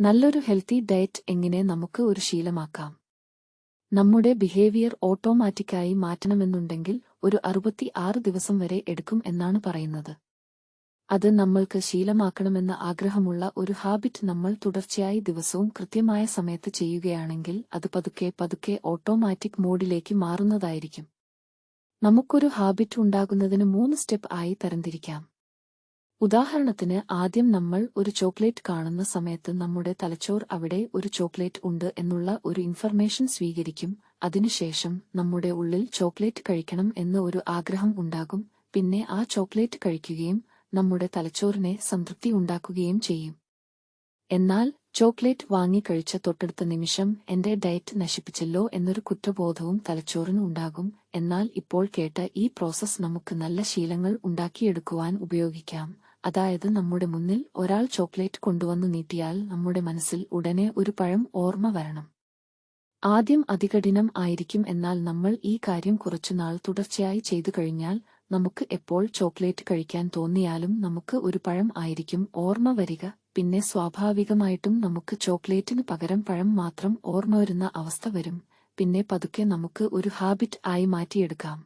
നല്ലൊരു healthy diet എങ്ങനെ നമുക്ക് ഒരു ശീലമാക്കാം? നമ്മുടെ ബിഹേവിയർ ഓട്ടോമാറ്റിക്കായി മാറ്റണമെന്നുണ്ടെങ്കിൽ ഒരു അറുപത്തി ആറ് ദിവസം വരെ എടുക്കും എന്നാണ് പറയുന്നത്. അത് നമ്മൾക്ക് ശീലമാക്കണമെന്ന ആഗ്രഹമുള്ള ഒരു ഹാബിറ്റ് നമ്മൾ തുടർച്ചയായി ദിവസവും കൃത്യമായ സമയത്ത് ചെയ്യുകയാണെങ്കിൽ അത് പതുക്കെ പതുക്കെ ഓട്ടോമാറ്റിക് മോഡിലേക്ക് മാറുന്നതായിരിക്കും. നമുക്കൊരു ഹാബിറ്റ് ഉണ്ടാകുന്നതിന് മൂന്ന് സ്റ്റെപ്പ് ആയി തരംതിരിക്കാം. ഉദാഹരണത്തിന് ആദ്യം നമ്മൾ ഒരു ചോക്ലേറ്റ് കാണുന്ന സമയത്ത് നമ്മുടെ തലച്ചോർ അവിടെ ഒരു ചോക്ലേറ്റ് ഉണ്ട് എന്നുള്ള ഒരു ഇൻഫർമേഷൻ സ്വീകരിക്കും. അതിനുശേഷം നമ്മുടെ ഉള്ളിൽ ചോക്ലേറ്റ് കഴിക്കണം എന്ന ഒരു ആഗ്രഹം ഉണ്ടാകും. പിന്നെ ആ ചോക്ലേറ്റ് കഴിക്കുകയും നമ്മുടെ തലച്ചോറിനെ സംതൃപ്തി ഉണ്ടാക്കുകയും ചെയ്യും. എന്നാൽ ചോക്ലേറ്റ് വാങ്ങി കഴിച്ച തൊട്ടടുത്ത നിമിഷം എന്റെ ഡയറ്റ് നശിപ്പിച്ചല്ലോ എന്നൊരു കുറ്റബോധവും തലച്ചോറിന് ഉണ്ടാകും. എന്നാൽ ഇപ്പോൾ കേട്ട ഈ പ്രോസസ് നമുക്ക് നല്ല ശീലങ്ങൾ ഉണ്ടാക്കിയെടുക്കുവാൻ ഉപയോഗിക്കാം. അതായത് നമ്മുടെ മുന്നിൽ ഒരാൾ ചോക്ലേറ്റ് കൊണ്ടുവന്നു നീട്ടിയാൽ നമ്മുടെ മനസ്സിൽ ഉടനെ ഒരു പഴം ഓർമ്മ വരണം. ആദ്യം അതികഠിനം ആയിരിക്കും എന്നാൽ നമ്മൾ ഈ കാര്യം കുറച്ചുനാൾ തുടർച്ചയായി ചെയ്തു കഴിഞ്ഞാൽ നമുക്ക് എപ്പോൾ ചോക്ലേറ്റ് കഴിക്കാൻ തോന്നിയാലും നമുക്ക് ഒരു പഴം ആയിരിക്കും ഓർമ്മ വരിക. പിന്നെ സ്വാഭാവികമായിട്ടും നമുക്ക് ചോക്ലേറ്റിന് പകരം പഴം മാത്രം ഓർമ്മ വരുന്ന അവസ്ഥ വരും. പിന്നെ പതുക്കെ നമുക്ക് ഒരു ഹാബിറ്റ് ആയി മാറ്റിയെടുക്കാം.